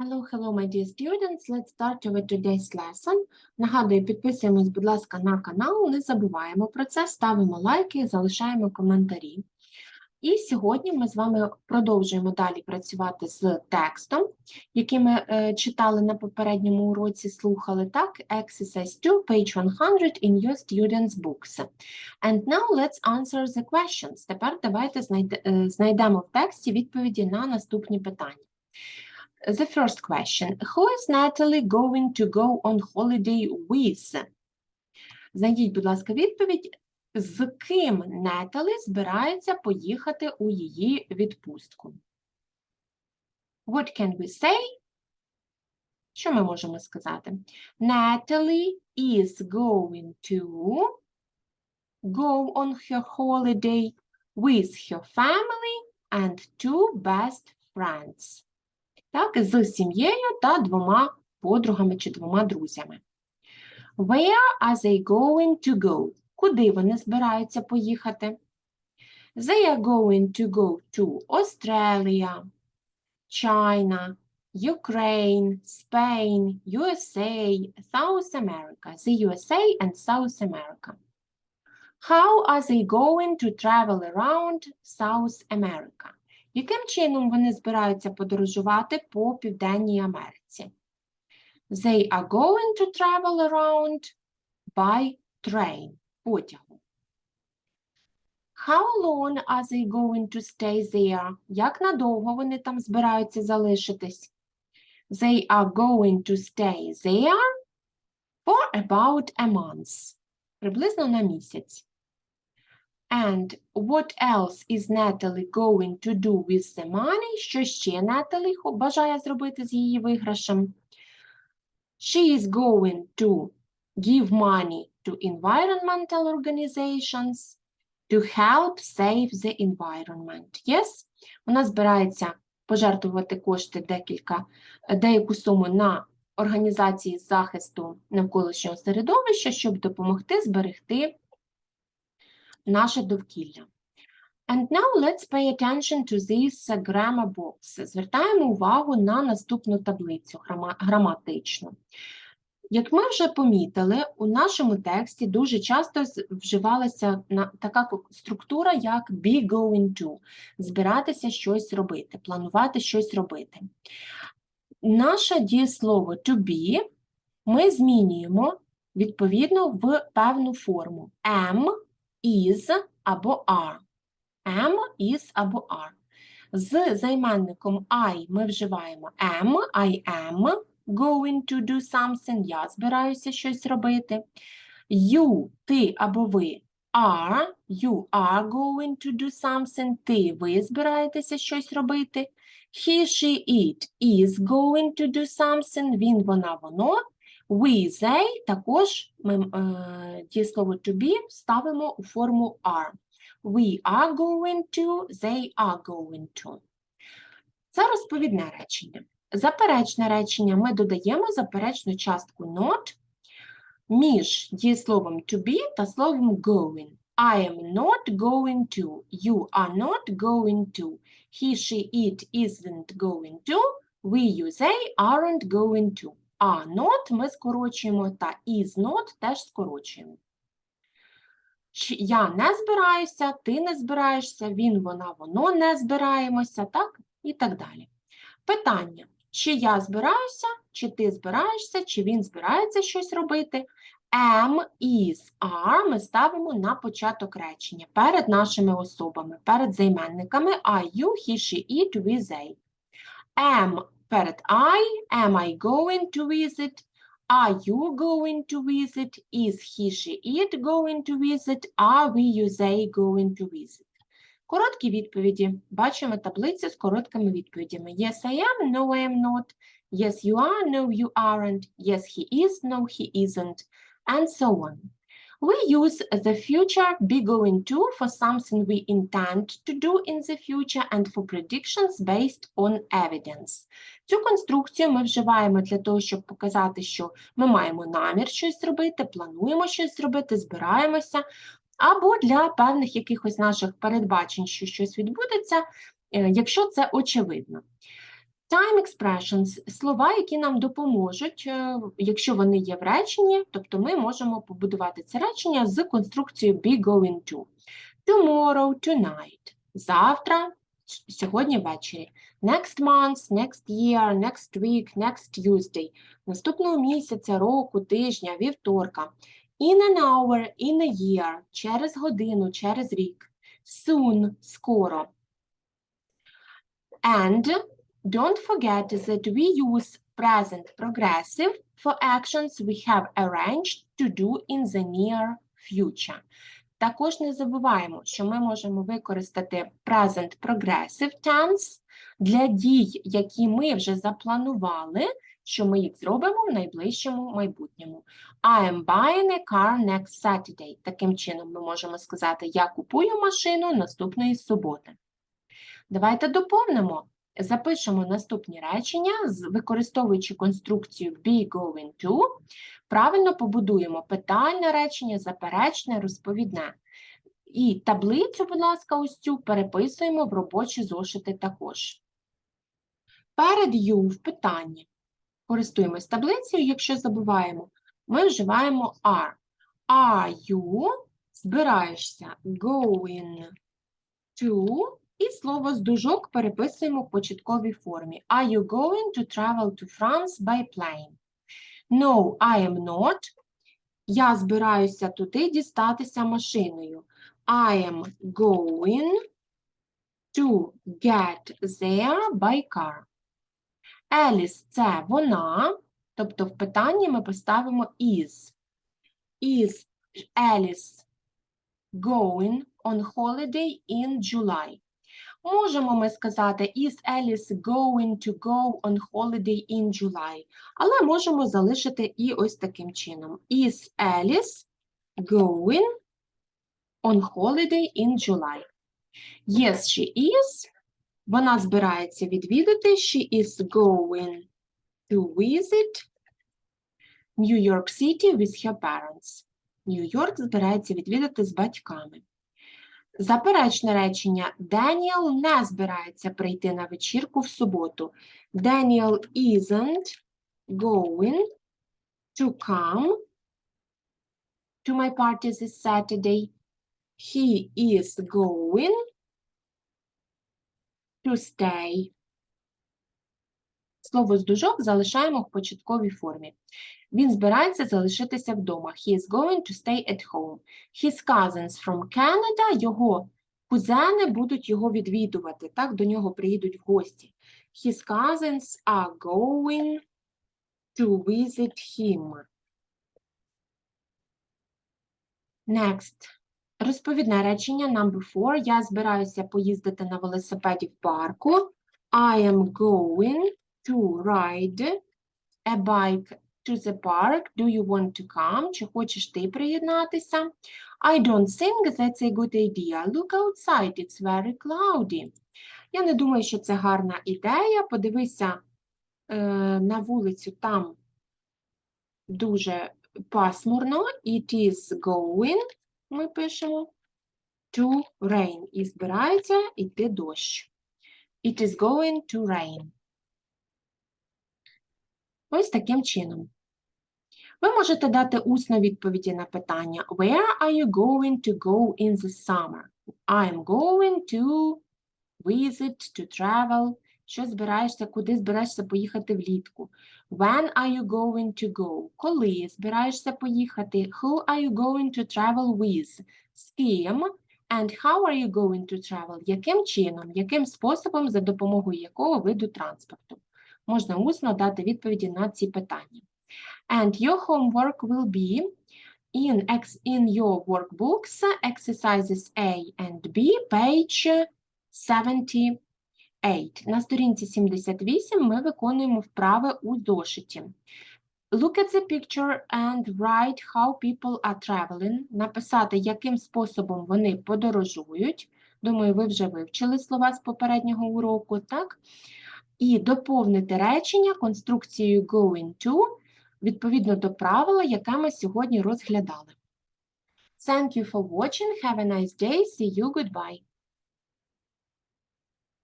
Hello, hello, my dear students. Let's start with today's lesson. Нагадую, підписуємось, будь ласка, на канал. Не забуваємо про це, ставимо лайки, залишаємо коментарі. І сьогодні ми з вами продовжуємо далі працювати з текстом, який ми е, читали на попередньому уроці, слухали так. Exercise 2, page 100 in your students' books. And now let's answer the questions. Тепер давайте е, знайдемо в тексті відповіді на наступні питання. The first question. Who is Natalie going to go on holiday with? Знайдіть, будь ласка, відповідь. З ким Неталі збирається поїхати у її відпустку? What can we say? Що ми можемо сказати? Natalie is going to go on her holiday with her family and two best friends так, з сім'єю та двома подругами чи двома друзями. Where are they going to go? Куди вони збираються поїхати? They are going to go to Australia, China, Ukraine, Spain, USA, South America, the USA and South America. How are they going to travel around South America? Яким чином вони збираються подорожувати по Південній Америці? They are going to travel around by train, потягом. How long are they going to stay there? Як надовго вони там збираються залишитись? They are going to stay there for about a month. Приблизно на місяць. And what else is Natalie going to do with the money? Що ще хо- бажає зробити з її виграшем? She is going to give money to environmental organizations to help save the environment. Yes? Вона збирається пожертвувати кошти декілька, деяку суму на організації захисту навколишнього середовища, щоб допомогти зберегти наше довкілля. And now let's pay attention to this uh, grammar box. Звертаємо увагу на наступну таблицю грама- граматичну. Як ми вже помітили, у нашому тексті дуже часто вживалася така структура, як be going to – збиратися щось робити, планувати щось робити. Наше дієслово to be ми змінюємо відповідно в певну форму am, is або are. Am, is або are. З займенником I ми вживаємо am, I am going to do something, я збираюся щось робити. You, ти або ви are, you are going to do something, ти, ви збираєтеся щось робити. He, she, it is going to do something, він, вона, воно. We, they також ми е, дієслово to be ставимо у форму are. We are going to, they are going to. Це розповідне речення. Заперечне речення ми додаємо заперечну частку not між дієсловом to be та словом going. I am not going to. You are not going to. He, she, it isn't going to. We, you, they aren't going to. А not ми скорочуємо та is not теж скорочуємо. Я не збираюся, ти не збираєшся, він, вона, воно не збираємося, так? І так далі. Питання: чи я збираюся, чи ти збираєшся, чи він збирається щось робити? Am, is, are ми ставимо на початок речення перед нашими особами, перед займенниками I, you, he, she, it, we, they. Am перед I, am I going to visit? Are you going to visit? Is he, she, it going to visit? Are we, you, they going to visit? Короткі відповіді. Бачимо таблицю з короткими відповідями. Yes, I am. No, I am not. Yes, you are. No, you aren't. Yes, he is. No, he isn't. And so on. We use the future be going to for something we intend to do in the future and for predictions based on evidence. Цю конструкцію ми вживаємо для того, щоб показати, що ми маємо намір щось зробити, плануємо щось зробити, збираємося, або для певних якихось наших передбачень, що щось відбудеться, е, якщо це очевидно. Time expressions – слова, які нам допоможуть, е, якщо вони є в реченні, тобто ми можемо побудувати це речення з конструкцією be going to. Tomorrow, tonight. Завтра, сьогодні ввечері. Next month, next year, next week, next Tuesday. Наступного місяця, року, тижня, вівторка. In an hour, in a year. Через годину, через рік. Soon, скоро. And don't forget that we use present progressive for actions we have arranged to do in the near future. Також не забуваємо, що ми можемо використати present progressive tense для дій, які ми вже запланували, що ми їх зробимо в найближчому майбутньому. I am buying a car next Saturday. Таким чином ми можемо сказати, я купую машину наступної суботи. Давайте доповнимо. Запишемо наступні речення, використовуючи конструкцію be going to. Правильно побудуємо питальне речення, заперечне, розповідне. І таблицю, будь ласка, ось цю переписуємо в робочі зошити також. Перед you в питанні. Користуємось таблицею, якщо забуваємо, ми вживаємо are. Are you збираєшся going to і слово з дужок переписуємо в початковій формі. Are you going to travel to France by plane? No, I am not. Я збираюся туди дістатися машиною. I am going to get there by car. Еліс – це вона, тобто в питанні ми поставимо is. Is Alice going on holiday in July? Можемо ми сказати is Alice going to go on holiday in July? Але можемо залишити і ось таким чином. Is Alice going on holiday in July? Yes, she is. Вона збирається відвідати. She is going to visit New York City with her parents. Нью-Йорк збирається відвідати з батьками. Заперечне речення. Деніел не збирається прийти на вечірку в суботу. Daniel isn't going to come to my party this Saturday. He is going to stay. Слово з залишаємо в початковій формі. Він збирається залишитися вдома. He is going to stay at home. His cousins from Canada, його кузени будуть його відвідувати, так, до нього приїдуть в гості. His cousins are going to visit him. Next. Розповідне речення number four. Я збираюся поїздити на велосипеді в парку. I am going to ride a bike to the park. Do you want to come? Чи хочеш ти приєднатися? I don't think that's a good idea. Look outside, it's very cloudy. Я не думаю, що це гарна ідея. Подивися е, на вулицю, там дуже пасмурно. It is going, ми пишемо, to rain. І збирається йти дощ. It is going to rain. Ось таким чином. Ви можете дати усно відповіді на питання Where are you going to go in the summer? I'm going to visit, to travel. Що збираєшся, куди збираєшся поїхати влітку? When are you going to go? Коли збираєшся поїхати? Who are you going to travel with? З ким? And how are you going to travel? Яким чином, яким способом, за допомогою якого виду транспорту? Можна усно дати відповіді на ці питання. And your homework will be in, in your workbooks, exercises A and B, page 78. На сторінці 78 ми виконуємо вправи у зошиті. Look at the picture and write how people are traveling. Написати, яким способом вони подорожують. Думаю, ви вже вивчили слова з попереднього уроку, так? І доповнити речення конструкцією going to відповідно до правила, яке ми сьогодні розглядали. Thank you for watching. Have a nice day. See you. Goodbye.